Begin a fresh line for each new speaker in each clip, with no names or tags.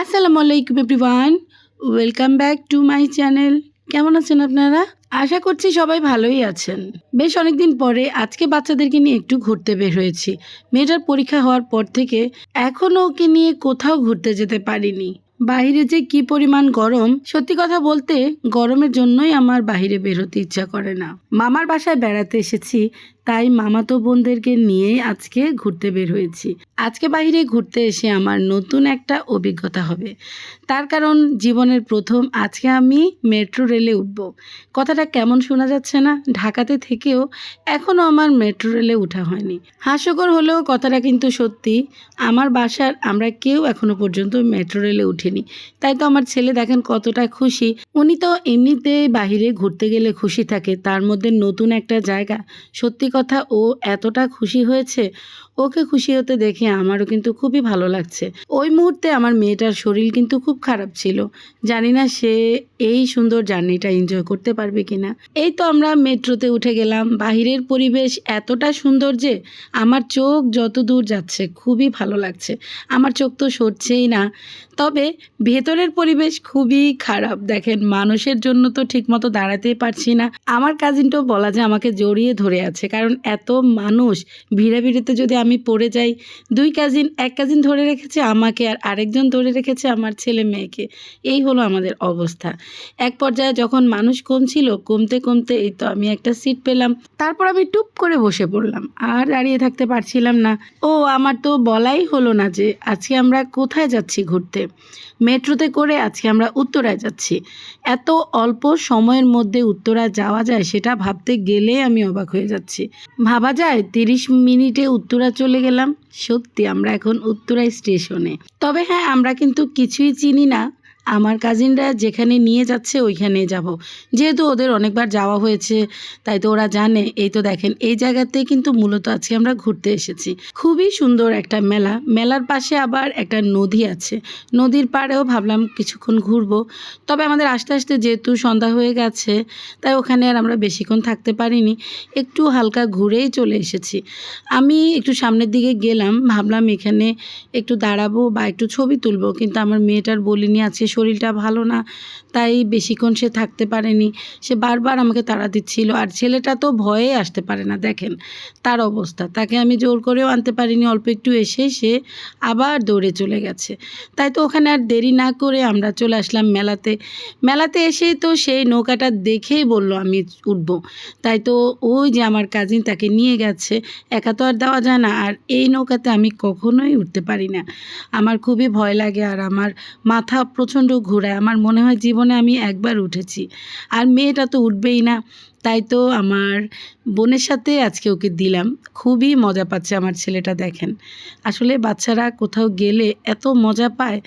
আসসালামু আলাইকুম everyone. Welcome back to my channel. কেমন আছেন আপনারা? আশা করছি সবাই ভালোই আছেন। বেশ অনেকদিন পরে আজকে বাচ্চাদেরকে নিয়ে একটু ঘুরতে বের হয়েছি। মেয়েটার পরীক্ষা হওয়ার পর থেকে এখনও ওকে নিয়ে কোথাও ঘুরতে যেতে পারিনি। বাইরে যে কি পরিমাণ গরম, সত্যি কথা বলতে গরমের জন্যই আমার বাইরে বের হতে ইচ্ছা করে না। মামার বাসায় বেড়াতে এসেছি তাই মামাতো বোনদেরকে নিয়ে আজকে ঘুরতে বের হয়েছি। আজকে বাইরে ঘুরতে এসে আমার নতুন একটা অভিজ্ঞতা হবে। তার কারণ জীবনের প্রথম আজকে আমি মেট্রো রেলে উঠব। কথাটা কেমন শোনা যাচ্ছে না? ঢাকাতে থেকেও এখনও আমার মেট্রো রেলে উঠা হয়নি। হাস্যকর হলেও কথাটা কিন্তু সত্যি। আমার বাসার আমরা কেউ এখনও পর্যন্ত মেট্রো রেলে উঠিনি। তাই তো আমার ছেলে দেখেন কতটা খুশি। উনি তো এমনিতেই বাহিরে ঘুরতে গেলে খুশি থাকে। তার মধ্যে নতুন একটা জায়গা সত্যি কথা ও এতটা খুশি হয়েছে ওকে খুশি হতে দেখে আমারও কিন্তু খুবই ভালো লাগছে। ওই মুহূর্তে আমার মেয়েটার শরীর কিন্তু খুব খারাপ ছিল। জানি না সে এই সুন্দর জার্নিটা এনজয় করতে পারবে কিনা। এই তো আমরা মেট্রোতে উঠে গেলাম। বাহিরের পরিবেশ এতটা সুন্দর যে আমার চোখ যত দূর যাচ্ছে খুবই ভালো লাগছে। আমার চোখ তো সরছেই না। তবে ভেতরের পরিবেশ খুবই খারাপ। দেখেন, মানুষের জন্য তো ঠিকমতো দাঁড়াতেই পারছি না। আমার কাজিনটাও বলা যায় আমাকে জড়িয়ে ধরে আছে। কারণ এত মানুষ ভিড়ে ভিড়েতে যদি আমি পড়ে যাই। দুই কাজিন এক কাজিন ধরে রেখেছে আমাকে আর আরেকজন ধরে রেখেছে আমার ছেলে মেয়েকে। এই হলো আমাদের অবস্থা। এক পর্যায়ে যখন মানুষ কমছিল কমতে কমতে এই তো আমি একটা সিট পেলাম। তারপর আমি টুপ করে বসে পড়লাম। আর দাঁড়িয়ে থাকতে পারছিলাম না। ও, আমার তো বলাই হলো না যে আজকে আমরা কোথায় যাচ্ছি ঘুরতে। মেট্রোতে করে আজকে আমরা উত্তরায় যাচ্ছি। এত অল্প সময়ের মধ্যে উত্তরায় যাওয়া যায়, সেটা ভাবতে গেলে আমি অবাক হয়ে যাচ্ছি। ভাবা যায় তিরিশ মিনিটে উত্তরা চলে গেলাম। সত্যি আমরা এখন উত্তরা স্টেশনে। তবে হ্যাঁ আমরা কিন্তু কিছুই চিনি না। আমার কাজিনরা যেখানে নিয়ে যাচ্ছে, ওইখানে যাব। যেহেতু ওদের অনেকবার যাওয়া হয়েছে, তাই তো ওরা জানে। এই তো দেখেন, এই জায়গাতে কিন্তু মূলত আজকে আমরা ঘুরতে এসেছি। খুবই সুন্দর একটা মেলা। মেলার পাশে আবার একটা নদী আছে। নদীর পাড়েও ভাবলাম কিছুক্ষণ ঘুরবো। তবে আমাদের আস্তে আস্তে যেহেতু সন্ধ্যা হয়ে গেছে, তাই ওখানে আর আমরা বেশিক্ষণ থাকতে পারিনি। একটু হালকা ঘুরেই চলে এসেছি। আমি একটু সামনের দিকে গেলাম, ভাবলাম এখানে একটু দাঁড়াবো বা একটু ছবি তুলবো, কিন্তু আমার মেয়েটার বলিনি আছে শরীরটা ভালো না, তাই বেশিক্ষণ সে থাকতে পারেনি। সে বারবার আমাকে তাড়া দিচ্ছিল। আর ছেলেটা তো ভয়ে আসতে পারে না, দেখেন তার অবস্থা। তাকে আমি জোর করেও আনতে পারিনি, অল্প একটু এসে সে আবার দৌড়ে চলে গেছে। তাই তো ওখানে আর দেরি না করে আমরা চলে আসলাম মেলাতে। মেলাতে এসেই তো সেই নৌকাটা দেখেই বলল, আমি উঠব। তাই তো ওই যে আমার কাজিন তাকে নিয়ে গেছে। একা তো আর দেওয়া যায় না, আর এই নৌকাতে আমি কখনোই উঠতে পারি না। আমার খুবই ভয় লাগে, আর আমার মাথা প্রচণ্ড ঘোরায়। আমার মনে হয় জীবনে আমি একবার উঠেছি। আর মেয়েটা তো উঠবেই না। তাই তো আমার বোনের সাথে আজকে ওকে দিলাম। খুবই মজা পাচ্ছে আমার ছেলেটা দেখেন। আসলে বাচ্চারা কোথাও গেলে এত মজা পায়,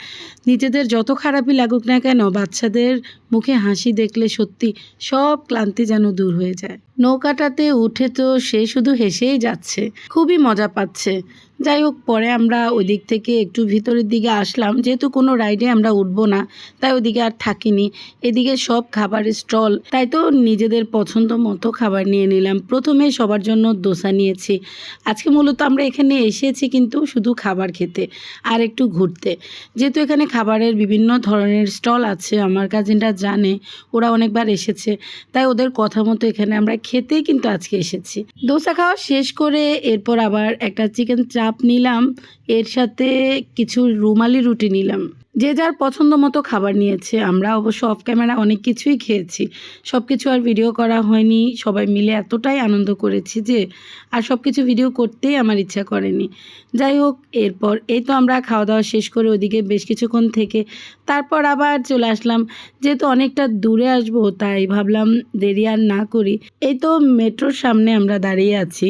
নিজেদের যত খারাপই লাগুক না কেন বাচ্চাদের মুখে হাসি দেখলে সত্যি সব ক্লান্তি যেন দূর হয়ে যায়। নৌকাটাতে উঠে তো সে শুধু হেসেই যাচ্ছে। খুবই মজা পাচ্ছে। যাই হোক, পরে আমরা ওই দিক থেকে একটু ভিতরের দিকে আসলাম। যেহেতু কোনো রাইডে আমরা উঠবো না, তাই ওদিকে আর থাকিনি। এদিকে সব খাবারের স্টল, তাই তো নিজেদের পছন্দ মতো খাবার নিয়ে নিলাম। প্রথমে সবার জন্য দোসা নিয়েছি। আজকে মূলত আমরা এখানে এসেছি কিন্তু শুধু খাবার খেতে, আর একটু ঘুরতে। যেহেতু এখানে খাবারের বিভিন্ন ধরনের স্টল আছে, আমার কাজিনরা জানে, ওরা অনেকবার এসেছে, তাই ওদের কথা মতো এখানে আমরা খেতেই কিন্তু আজকে এসেছি। দোসা খাওয়া শেষ করে এরপর আবার একটা চিকেন চাপ নিলাম। এর সাথে কিছু রুমালি রুটি নিলাম। যে যার পছন্দ মতো খাবার নিয়েছে, আমরা অবশ্য অফ ক্যামেরা অনেক কিছুই খেয়েছি। সব কিছু আর ভিডিও করা হয়নি। সবাই মিলে এতটাই আনন্দ করেছি যে, আর সব কিছু ভিডিও করতেই আমার ইচ্ছা করেনি। যাই হোক, এরপর এই তো আমরা খাওয়া দাওয়া শেষ করে ওদিকে বেশ কিছুক্ষণ থেকে তারপর আবার চলে আসলাম। যেহেতু অনেকটা দূরে আসব, তাই ভাবলাম দেরি আর না করি। এই তো মেট্রোর সামনে আমরা দাঁড়িয়ে আছি।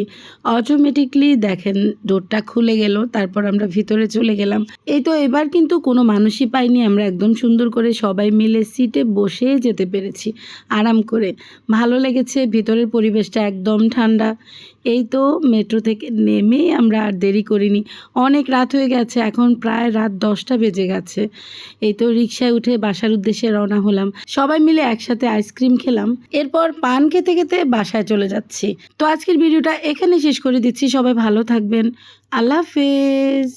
অটোমেটিকলি দেখেন ডোরটা খুলে গেল, তারপর আমরা ভিতরে চলে গেলাম। এই তো এবার কিন্তু কোনো মানুষই পাইনি, আমরা একদম সুন্দর করে সবাই মিলে সিটে বসে যেতে পেরেছি। আরাম করে। ভালো লেগেছে, ভিতরের পরিবেশটা একদম ঠান্ডা। এই তো মেট্রো থেকে নেমে আমরা আর দেরি করিনি। অনেক রাত হয়ে গেছে, এখন প্রায় রাত দশটা বেজে গেছে। এই তো রিক্সায় উঠে বাসার উদ্দেশ্যে রওনা হলাম। সবাই মিলে একসাথে আইসক্রিম খেলাম। এরপর পান খেতে খেতে বাসায় চলে যাচ্ছি। তো আজকের ভিডিওটা এখানে শেষ করে দিচ্ছি। সবাই ভালো থাকবেন। আল্লাহ হাফেজ।